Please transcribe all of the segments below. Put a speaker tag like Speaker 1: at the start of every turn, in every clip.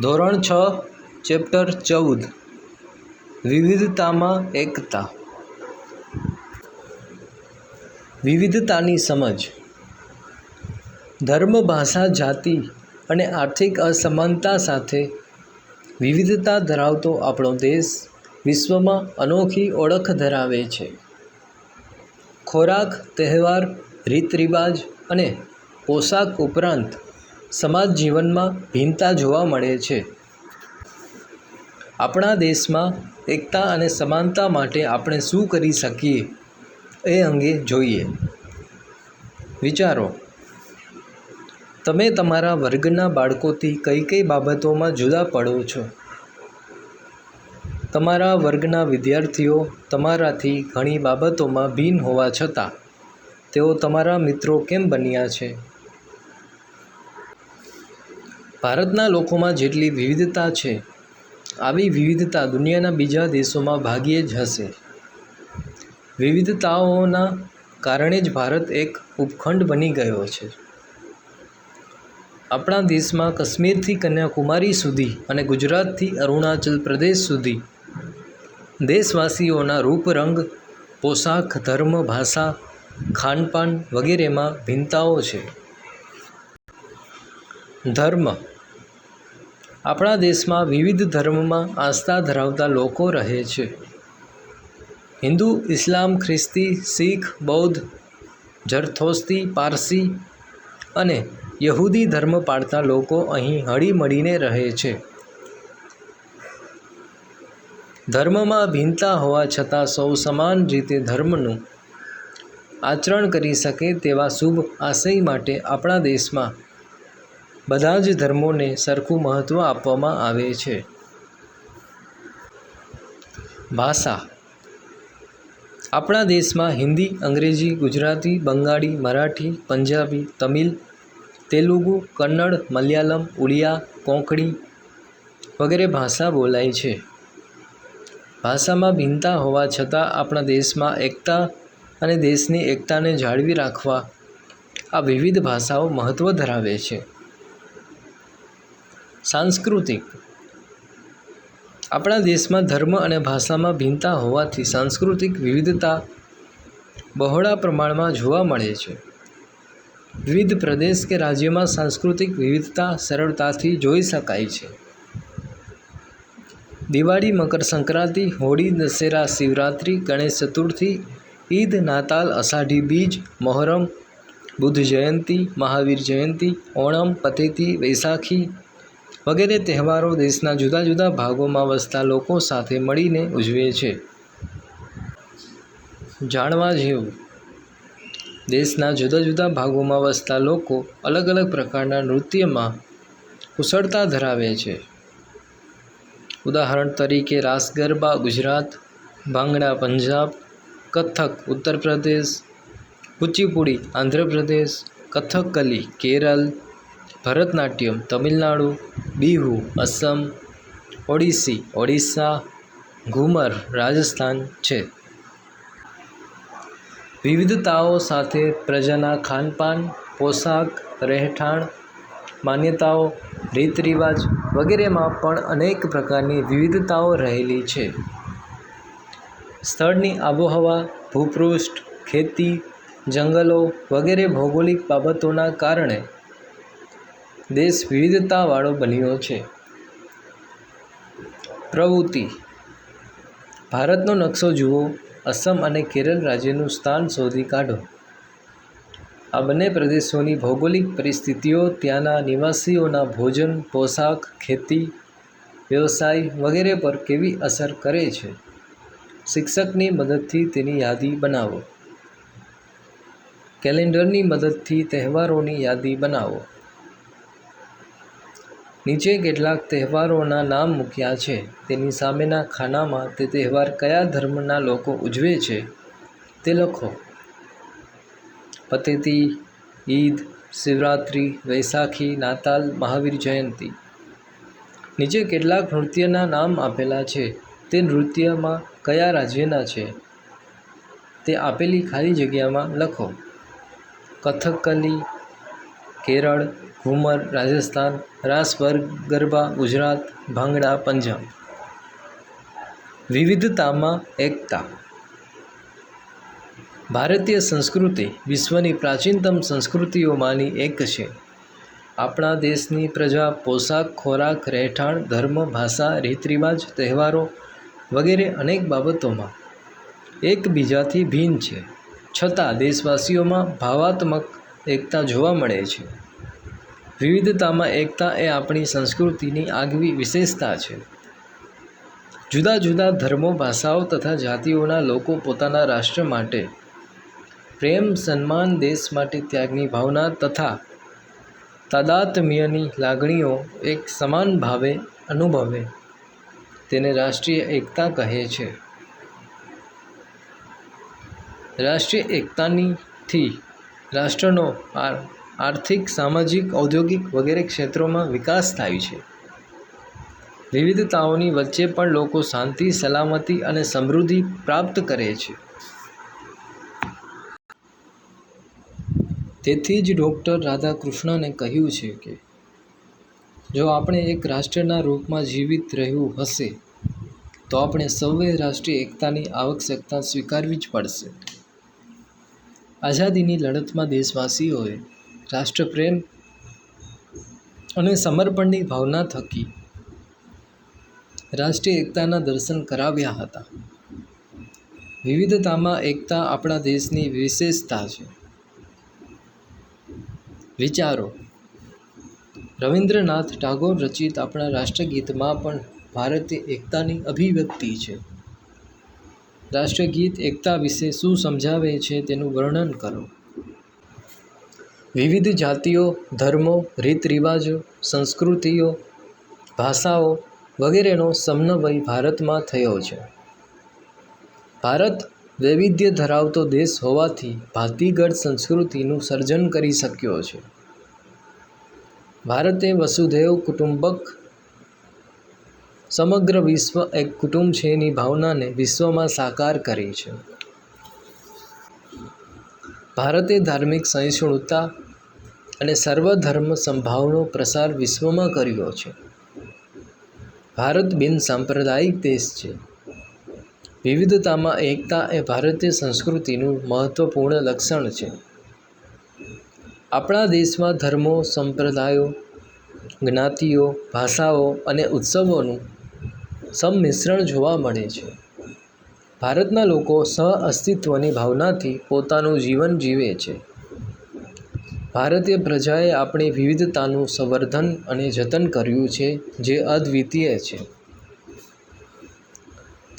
Speaker 1: ધોરણ છ, ચેપ્ટર ચૌદ. વિવિધતામાં એકતા. વિવિધતાની સમજ. ધર્મ, ભાષા, જાતિ અને આર્થિક અસમાનતા સાથે વિવિધતા ધરાવતો આપણો દેશ વિશ્વમાં અનોખી ઓળખ ધરાવે છે. ખોરાક, તહેવાર રીત રિવાજ અને પોશાક ઉપરાંત સમાજ જીવનમાં ભિન્નતા જોવા મળે છે. આપણા દેશમાં એકતા અને સમાનતા માટે આપણે શું કરી શકીએ એ અંગે જોઈએ. વિચારો. તમે તમારા વર્ગના બાળકોથી કઈ કઈ બાબતોમાં જુદા પડો છો? તમારા વર્ગના વિદ્યાર્થીઓ તમારાથી ઘણી બાબતોમાં ભિન્ન હોવા છતાં, તેઓ તમારા મિત્રો કેમ બન્યા છે? ભારતના લોકોમાં જેટલી વિવિધતા છે, આવી વિવિધતા દુનિયાના બીજા દેશોમાં ભાગ્યે જ હશે. વિવિધતાઓના કારણે જ ભારત એક ઉપખંડ બની ગયો છે. આપણા દેશમાં કાશ્મીરથી કન્યાકુમારી સુધી અને ગુજરાતથી અરુણાચલ પ્રદેશ સુધી દેશવાસીઓના રૂપ રંગ પોશાક, ધર્મ, ભાષા, ખાનપાન વગેરેમાં ભિન્નતાઓ છે. ધર્મ આપણા દેશમાં વિવિધ ધર્મમાં આસ્થા ધરાવતા લોકો રહે છે. હિન્દુ, ઇસ્લામ, ખ્રિસ્તી, શીખ, બૌદ્ધ, જરથોસ્તી, પારસી અને યહૂદી ધર્મ પાળતા લોકો અહીં હળીમળીને રહે છે. ધર્મમાં ભિન્નતા હોવા છતાં સૌ સમાન રીતે ધર્મનું આચરણ કરી શકે તેવા શુભ આશય માટે આપણા દેશમાં બધા જ ધર્મોને સરખું મહત્ત્વ આપવામાં આવે છે. ભાષા. આપણા દેશમાં હિન્દી, અંગ્રેજી, ગુજરાતી, બંગાળી, મરાઠી, પંજાબી, તમિલ, તેલુગુ, કન્નડ, મલયાલમ, ઉડિયા, કોંકણી વગેરે ભાષા બોલાય છે. ભાષામાં ભિન્નતા હોવા છતાં આપણા દેશમાં એકતા અને દેશની એકતાને જાળવી રાખવા આ વિવિધ ભાષાઓ મહત્ત્વ ધરાવે છે. સાંસ્કૃતિક. આપણા દેશમાં ધર્મ અને ભાષામાં ભિન્નતા હોવાથી સાંસ્કૃતિક વિવિધતા બહોળા પ્રમાણમાં જોવા મળે છે. વિવિધ પ્રદેશ કે રાજ્યમાં સાંસ્કૃતિક વિવિધતા સરળતાથી જોઈ શકાય છે. દિવાળી, મકર સંક્રાંતિ, હોળી, દશેરા, શિવરાત્રિ, ગણેશ ચતુર્થી, ઈદ, નાતાલ, અષાઢી બીજ, મોહરમ, બુદ્ધ જયંતી, મહાવીર જયંતી, ઓણમ, પતેતી વૈશાખી વગેરે તહેવારો દેશના જુદા જુદા ભાગોમાં વસતા લોકો સાથે મળીને ઉજવે છે. જાણવા જેવું, દેશના જુદા જુદા ભાગોમાં વસતા લોકો અલગ અલગ પ્રકારના નૃત્યમાં કુશળતા ધરાવે છે. ઉદાહરણ તરીકે રાસ ગરબા ગુજરાત, ભાંગડા પંજાબ, કથક ઉત્તર પ્રદેશ કુચીપુડી આંધ્રપ્રદેશ, કથકલી કેરળ ભરતનાટ્યમ, તમિલનાડુ, બિહુ, અસમ, ઓડિસી, ઓડિશા, ઘુમર, રાજસ્થાન છે. વિવિધતાઓ સાથે પ્રજાના ખાનપાન, પોશાક, રહેઠાણ, માન્યતાઓ રીત રિવાજ વગેરેમાં પણ અનેક પ્રકારની વિવિધતાઓ રહેલી છે. સ્થળની આબોહવા, ભૂપૃષ્ઠ, ખેતી, જંગલો વગેરે ભૌગોલિક બાબતોના કારણે દેશ વિવિધતાવાળો બન્યો છે. પ્રવૃત્તિ. ભારતનો નકશો જુઓ, અસમ અને કેરળ રાજ્યનું સ્થાન શોધી કાઢો. આ બંને પ્રદેશોની ભૌગોલિક પરિસ્થિતિઓ, ત્યાંના નિવાસીઓના ભોજન, પોશાક, ખેતી, વ્યવસાય વગેરે પર કેવી અસર કરે છે? શિક્ષકની મદદથી તેની યાદી બનાવો. કેલેન્ડરની મદદથી તહેવારોની યાદી બનાવો. નીચે કેટલાક તહેવારોના નામ મૂક્યા છે. તેની સામેના ખાનામાં તે તહેવાર કયા ધર્મના લોકો ઉજવે છે તે લખો. પતેતી, ઈદ, શિવરાત્રિ વૈશાખી નાતાલ, મહાવીર જયંતી. નીચે કેટલાક નૃત્યના નામ આપેલા છે. તે નૃત્યમાં કયા રાજ્યના છે? તે આપેલી ખાલી જગ્યામાં લખો. કથકલી કેરળ ઘુમર રાજસ્થાન રાસ વર્ગ ગરબા, ગુજરાત, ભાંગડા, પંજાબ. વિવિધતામાં એકતા. ભારતીય સંસ્કૃતિ વિશ્વની પ્રાચીનતમ સંસ્કૃતિઓમાંની એક છે. આપણા દેશની પ્રજા પોશાક, ખોરાક, રહેઠાણ, ધર્મ, ભાષા રીત રિવાજ તહેવારો વગેરે અનેક બાબતોમાં એકબીજાથી ભિન્ન છે. છતાં દેશવાસીઓમાં ભાવાત્મક એકતા જોવા મળે છે. વિવિધતામાં એકતા એ આપણી સંસ્કૃતિની આગવી વિશેષતા છે. જુદા જુદા ધર્મો, ભાષાઓ તથા જાતિઓના લોકો પોતાના રાષ્ટ્ર માટે પ્રેમ, સન્માન, દેશ માટે ત્યાગની ભાવના તથા તાદાત્મ્યની લાગણીઓ એક સમાન ભાવે અનુભવે તેને રાષ્ટ્રીય એકતા કહે છે. રાષ્ટ્રીય એકતાની થી રાષ્ટ્રનો આર્થિક, સામાજિક, ઔદ્યોગિક વગેરે ક્ષેત્રોમાં વિકાસ થાય છે. વિવિધતાઓની વચ્ચે પણ લોકો શાંતિ, સલામતી અને સમૃદ્ધિ પ્રાપ્ત કરે છે. તેથી જ ડૉક્ટર રાધાકૃષ્ણને કહ્યું છે કે, જો આપણે એક રાષ્ટ્રના રૂપમાં જીવિત રહેવું હશે, તો આપણે સૌએ રાષ્ટ્રીય એકતાની આવશ્યકતા સ્વીકારવી જ પડશે. આઝાદીની લડતમાં દેશવાસીઓએ રાષ્ટ્રપ્રેમ અને સમર્પણની ભાવના થકી રાષ્ટ્રીય એકતાના દર્શન કરાવ્યા હતા. વિવિધતામાં એકતા આપણા દેશની વિશેષતા છે. વિચારો. રવિન્દ્રનાથ ટાગોર રચિત આપણા રાષ્ટ્રગીતમાં પણ ભારતીય એકતાની અભિવ્યક્તિ છે. રાષ્ટ્રગીત એકતા વિશે શું સમજાવે છે તેનું વર્ણન કરો. વિવિધ જાતિઓ, ધર્મો રીત રિવાજો સંસ્કૃતિઓ, ભાષાઓ વગેરેનો સમન્વય ભારતમાં થયો છે. ભારત વૈવિધ્ય ધરાવતો દેશ હોવાથી ભાતીગળ સંસ્કૃતિનું સર્જન કરી શક્યો છે. ભારતે વસુધૈવ કુટુંબક સમગ્ર વિશ્વ એક કુટુંબ છે એની ભાવનાને વિશ્વમાં સાકાર કરી છે. ભારતે ધાર્મિક સહિષ્ણુતા અને સર્વધર્મ સંભાવનો પ્રસાર વિશ્વમાં કર્યો છે. ભારત બિન સાંપ્રદાયિક દેશ છે. વિવિધતામાં એકતા એ ભારતીય સંસ્કૃતિનું મહત્વપૂર્ણ લક્ષણ છે. આપણા દેશમાં ધર્મો, સંપ્રદાયો, જ્ઞાતિઓ, ભાષાઓ અને ઉત્સવોનું સંમિશ્રણ જોવા મળે છે. ભારતના લોકો સહ અસ્તિત્વની ભાવનાથી પોતાનું જીવન જીવે છે. ભારતીય પ્રજાએ આપણી વિવિધતાનું સંવર્ધન અને જતન કર્યું છે, જે અદ્વિતીય છે.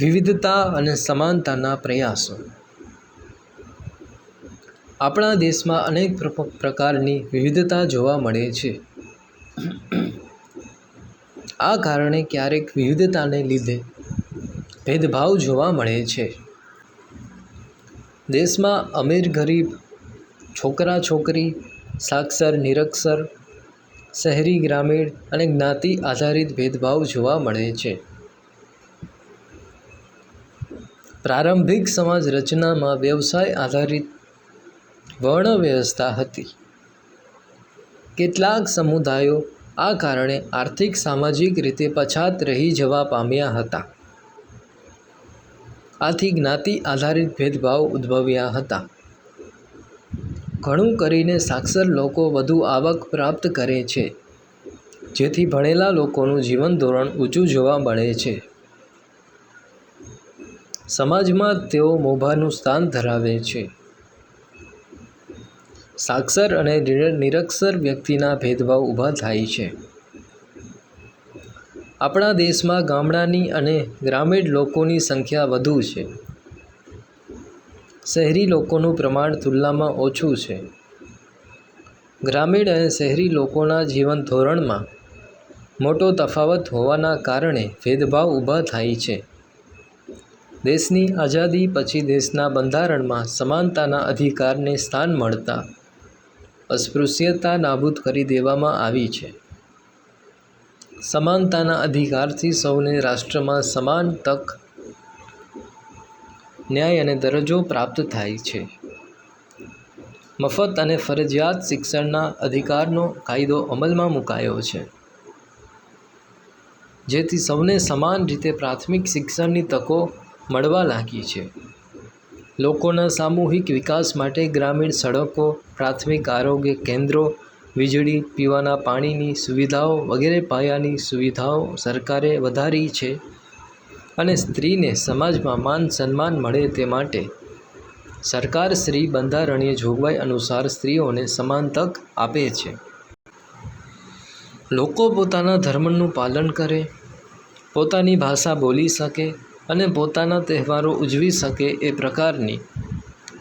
Speaker 1: વિવિધતા અને સમાનતાના પ્રયાસો. આપણા દેશમાં અનેક પ્રકારની વિવિધતા જોવા મળે છે. આ કારણે ક્યારેક વિવિધતાને લીધે ભેદભાવ જોવા મળે છે. દેશમાં અમીર ગરીબ છોકરા છોકરી સાક્ષર, નિરક્ષર, શહેરી ગ્રામીણ અને જ્ઞાતિ આધારિત ભેદભાવ જોવા મળે છે. પ્રારંભિક સમાજ રચનામાં વ્યવસાય આધારિત વર્ણ વ્યવસ્થા હતી. કેટલાક સમુદાયો આ કારણે આર્થિક, સામાજિક રીતે પછાત રહી જવા પામ્યા હતા. આથી જ્ઞાતિ આધારિત ભેદભાવ ઉદ્ભવ્યા હતા. ઘણું કરીને સાક્ષર લોકો વધુ આવક પ્રાપ્ત કરે છે, જેથી ભણેલા લોકોનું જીવન ધોરણ ઊંચું જોવા મળે છે. સમાજમાં તેઓ મોભાનું સ્થાન ધરાવે છે. સાક્ષર અને નિરક્ષર વ્યક્તિના ભેદભાવ ઊભા થાય છે. આપણા દેશમાં ગામડાની અને ગ્રામીણ લોકોની સંખ્યા વધુ છે. શહેરી લોકોનું પ્રમાણ તુલનામાં ઓછું છે. ગ્રામીણ અને શહેરી લોકોના જીવન ધોરણમાં મોટો તફાવત હોવાના કારણે ભેદભાવ ઊભા થાય છે. દેશની આઝાદી પછી દેશના બંધારણમાં સમાનતાના અધિકારને સ્થાન મળતા અસ્પૃશ્યતા નાબૂદ કરી દેવામાં આવી છે. સમાનતાના અધિકારથી સૌને રાષ્ટ્રમાં સમાન તક ન્યાય અને દરજ્જો પ્રાપ્ત થાય છે. મફત અને ફરજિયાત શિક્ષણના અધિકારનો કાયદો અમલમાં મુકાયો છે. જેથી સૌને સમાન રીતે પ્રાથમિક શિક્ષણની તકો મળવા લાગી છે. લોકોના સામૂહિક વિકાસ માટે ગ્રામીણ સડકો, પ્રાથમિક આરોગ્ય કેન્દ્રો, વીજળી, પીવાના પાણીની સુવિધાઓ વગેરે પાયાની સુવિધાઓ સરકારે વધારી છે. અને સ્ત્રીને સમાજમાં માન સન્માન મળે તે માટે સરકાર શ્રી બંધારણીય જોગવાઈ અનુસાર સ્ત્રીઓને સમાન તક આપે છે. લોકો પોતાના ધર્મનું પાલન કરે, પોતાની ભાષા બોલી શકે અને પોતાના તહેવારો ઉજવી શકે એ પ્રકારની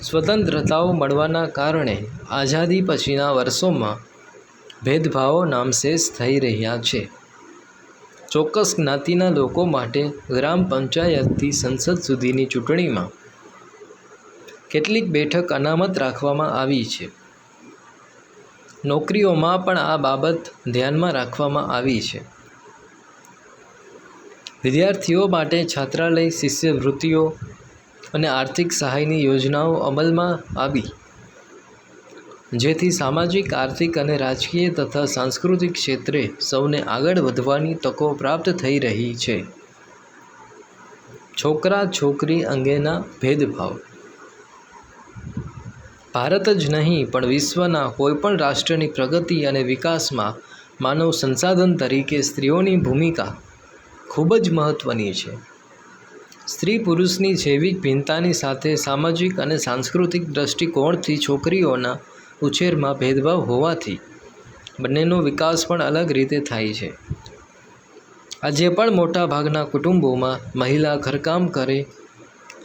Speaker 1: સ્વતંત્રતાઓ મળવાના કારણે આઝાદી પછીના વર્ષોમાં ભેદભાવો નામશેષ થઈ રહ્યા છે. ચોક્કસ જ્ઞાતિના લોકો માટે ગ્રામ પંચાયતથી સંસદ સુધીની ચૂંટણીમાં કેટલીક બેઠક અનામત રાખવામાં આવી છે. નોકરીઓમાં પણ આ બાબત ધ્યાનમાં રાખવામાં આવી છે. વિદ્યાર્થીઓ માટે છાત્રાલય, શિષ્યવૃત્તિઓ અને આર્થિક સહાયની યોજનાઓ અમલમાં આવી. જેથી સામાજિક, આર્થિક અને રાજકીય તથા સાંસ્કૃતિક ક્ષેત્રે સૌને આગળ વધવાની તકો પ્રાપ્ત થઈ રહી છે. છોકરા, છોકરી અંગેના ભેદભાવ. ભારત જ નહીં, પણ વિશ્વના કોઈપણ રાષ્ટ્રની પ્રગતિ અને વિકાસમાં માનવ સંસાધન તરીકે સ્ત્રીઓની ભૂમિકા ખૂબ જ મહત્ત્વની છે. સ્ત્રી પુરુષની જૈવિક ભિન્નતાની સાથે સામાજિક અને સાંસ્કૃતિક દ્રષ્ટિકોણથી છોકરીઓના ઉછેરમાં ભેદભાવ હોવાથી બંનેનો વિકાસ પણ અલગ રીતે થાય છે. આજે પણ મોટા ભાગના કુટુંબોમાં મહિલા ઘરકામ કરે,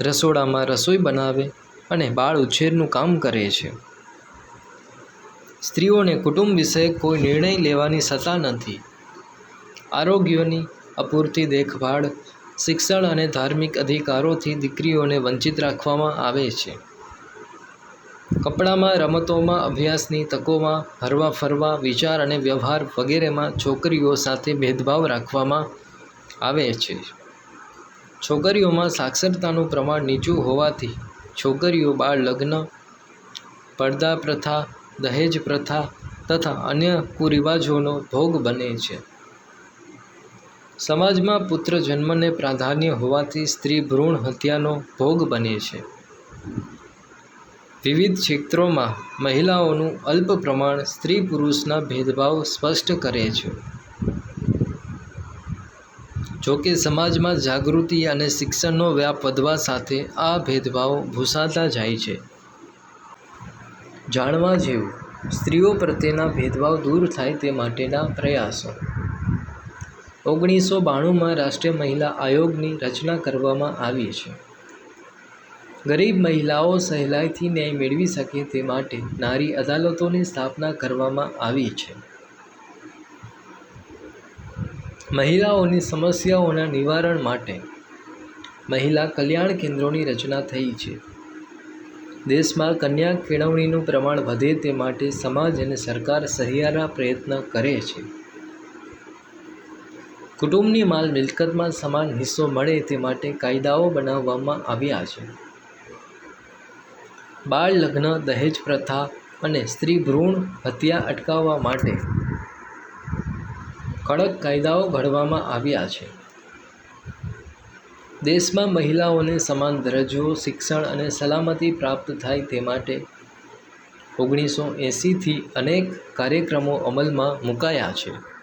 Speaker 1: રસોડામાં રસોઈ બનાવે અને બાળ ઉછેરનું કામ કરે છે. સ્ત્રીઓને કુટુંબ વિષયક કોઈ નિર્ણય લેવાની સત્તા નથી. આરોગ્યની અપૂરતી દેખભાળ, શિક્ષણ અને ધાર્મિક અધિકારોથી દીકરીઓને વંચિત રાખવામાં આવે છે. કપડામાં, રમતોમાં, અભ્યાસની તકોમાં, હરવા ફરવા, વિચાર અને વ્યવહાર વગેરેમાં છોકરીઓ સાથે ભેદભાવ રાખવામાં આવે છે. છોકરીઓમાં સાક્ષરતાનું પ્રમાણ નીચું હોવાથી છોકરીઓ બાળ લગ્ન, પડદા પ્રથા, દહેજ પ્રથા તથા અન્ય કુરિવાજોનો ભોગ બને છે. સમાજમાં પુત્ર જન્મને પ્રાધાન્ય હોવાથી સ્ત્રી ભ્રૂણ હત્યાનો ભોગ બને છે. વિવિધ ક્ષેત્રોમાં મહિલાઓનું અલ્પ પ્રમાણ સ્ત્રી પુરુષના ભેદભાવ સ્પષ્ટ કરે છે. જોકે સમાજમાં જાગૃતિ અને શિક્ષણનો વ્યાપ વધવા સાથે આ ભેદભાવ ભૂંસાતા જાય છે. જાણવા જેવું, સ્ત્રીઓ પ્રત્યેના ભેદભાવ દૂર થાય તે માટેના પ્રયાસો. ઓગણીસો બાણુંમાં રાષ્ટ્રીય મહિલા આયોગની રચના કરવામાં આવી છે. ગરીબ મહિલાઓ સહેલાઈથી ન્યાય મેળવી શકે તે માટે નારી અદાલતોની સ્થાપના કરવામાં આવી છે. મહિલાઓની સમસ્યાઓના નિવારણ માટે મહિલા કલ્યાણ કેન્દ્રોની રચના થઈ છે. દેશમાં કન્યા કેળવણીનું પ્રમાણ વધે તે માટે સમાજ અને સરકાર સહિયારા પ્રયત્ન કરે છે. કુટુંબની માલ મિલકતમાં સમાન હિસ્સો મળે તે માટે કાયદાઓ બનાવવામાં આવ્યા છે. બાળ લગ્ન દહેજ પ્રથા અને સ્ત્રી ભ્રૂણ હત્યા અટકાવવા માટે કડક કાયદાઓ ઘડવામાં આવ્યા છે. દેશમાં મહિલાઓને સમાન દરજ્જો, શિક્ષણ અને સલામતી પ્રાપ્ત થાય તે માટે ઓગણીસો એંસીથી અનેક કાર્યક્રમો અમલમાં મુકાયા છે.